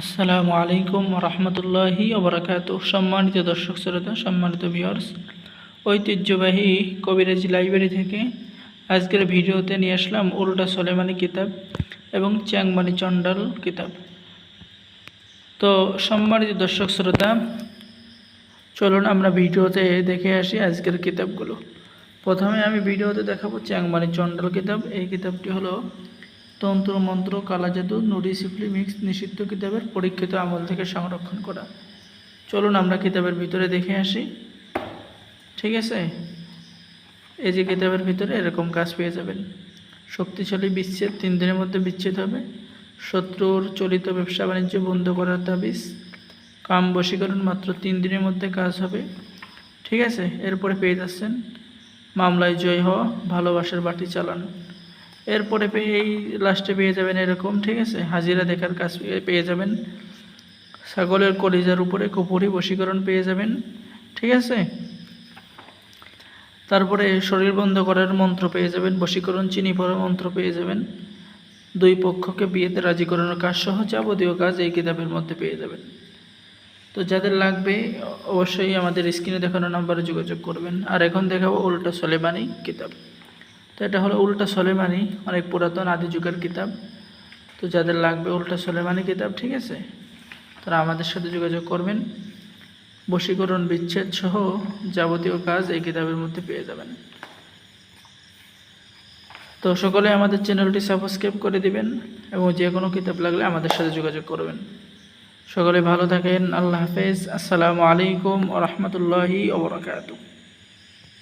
আসসালামু আলাইকুম রহমতুল্লাহি ওবরাকাত সম্মানিত দর্শক শ্রোতা, সম্মানিত ভিউয়ার্স ঐতিহ্যবাহী কবিরাজি লাইব্রেরি থেকে আজকের ভিডিওতে নিয়ে আসলাম উল্টা সলেমানি কিতাব এবং চ্যাংমানি চণ্ডাল কিতাব। তো সম্মানিত দর্শক শ্রোতা, চলুন আমরা ভিডিওতে দেখে আসি আজকের কিতাবগুলো। প্রথমে আমি ভিডিওতে দেখাবো চ্যাংমানি চণ্ডাল কিতাব। এই কিতাবটি হলো তন্ত্র মন্ত্র কালাজাদু, নুডি, সিফলি, মিক্স, নিষিদ্ধ কিতাবের পরীক্ষিত আমল থেকে সংরক্ষণ করা। চলুন আমরা কিতাবের ভিতরে দেখে আসি। ঠিক আছে? এই যে কিতাবের ভিতরে এরকম কাজ পেয়ে যাবেন। শক্তিশালী বিচ্ছেদ তিন দিনের মধ্যে বিচ্ছেদ হবে। শত্রুর চলিত ব্যবসা বাণিজ্য বন্ধ করার তাবিজ। কাম বশীকরণ মাত্র তিন দিনের মধ্যে কাজ হবে। ঠিক আছে? এরপরে পেয়ে যাচ্ছেন। মামলায় জয় হওয়া, ভালোবাসার বাটি চালানো। এরপরে এই লাস্টে পেয়ে যাবেন এরকম, ঠিক আছে? হাজিরা দেখার কাজ পেয়ে- পেয়ে যাবেন। ছাগলের কলিজার উপরে কুপুরি বশীকরণ পেয়ে যাবেন, ঠিক আছে? তারপরে শরীর বন্ধ করার মন্ত্র পেয়ে যাবেন, বশীকরণ চিনি পড়ার মন্ত্র পেয়ে যাবেন। দুই পক্ষকে বিয়েতে রাজি করানোর কাজ সহ যাবতীয় কাজ এই কিতাবের মধ্যে পেয়ে যাবেন। তো যাদের লাগবে, অবশ্যই আমাদের স্ক্রিনে দেখানো নাম্বারে যোগাযোগ করবেন। আর এখন দেখাবো উল্টা সলেমানি কিতাব। তো এটা হলো উল্টা সলেমানি, অনেক পুরাতন আদি যুগের কিতাব। তো যাদের লাগবে উল্টা সলেমানি কিতাব, ঠিক আছে? তারা আমাদের সাথে যোগাযোগ করবেন। বশীকরণ বিচ্ছেদ সহ যাবতীয় কাজ এই কিতাবের মধ্যে পেয়ে যাবেন। তো সকলে আমাদের চ্যানেলটি সাবস্ক্রাইব করে দিবেন এবং যে কোনো কিতাব লাগলে আমাদের সাথে যোগাযোগ করবেন। সকলে ভালো থাকেন, আল্লাহ হাফেজ। আসসালামু আলাইকুম ও রহমতুল্লাহি ওবরাকাতু